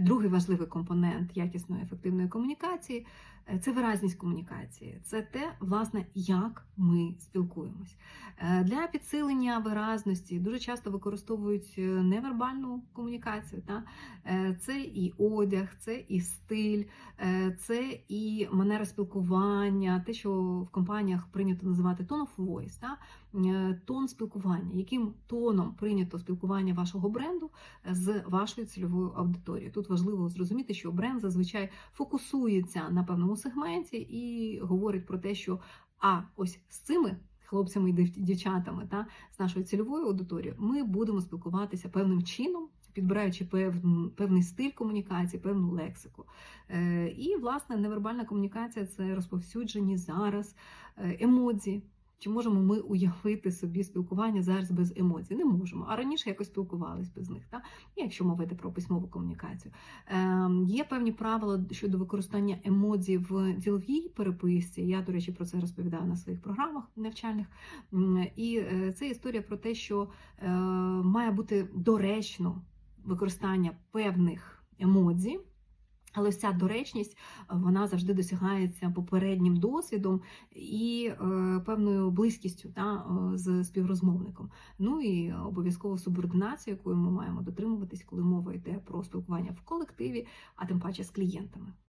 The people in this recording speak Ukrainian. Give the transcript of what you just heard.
Другий важливий компонент якісної ефективної комунікації це виразність комунікації. Це те, власне, як ми спілкуємось. Е, Для підсилення виразності дуже часто використовують е, невербальну комунікацію. Та? Е, Це і одяг, це і стиль, це і манера спілкування, те, що в компаніях прийнято називати tone of voice, та? Тон спілкування, яким тоном прийнято спілкування вашого бренду з вашою цільовою аудиторією. Тут важливо зрозуміти, що бренд зазвичай фокусується на певному сегменті і говорить про те, що а ось з цими хлопцями і дівчатами, та з нашою цільовою аудиторією, ми будемо спілкуватися певним чином. Підбираючи певн, певний стиль комунікації, певну лексику. Е, і, власне, невербальна комунікація це розповсюджені зараз е, емодзі. Чи можемо ми уявити собі спілкування зараз без емоцій? Не можемо. А раніше якось спілкувались без них. Та? Якщо мовити про письмову комунікацію. Е, є певні правила щодо використання емодзі в діловій переписці. Я, до речі, про це розповідаю на своїх програмах навчальних. І е, це історія про те, що е, має бути доречно використання певних емодзі. Але ця доречність вона завжди досягається попереднім досвідом і е, певною близькістю та, е, з співрозмовником. Ну і обов'язково субординацію, якою ми маємо дотримуватись, коли мова йде про спілкування в колективі, а тим паче з клієнтами.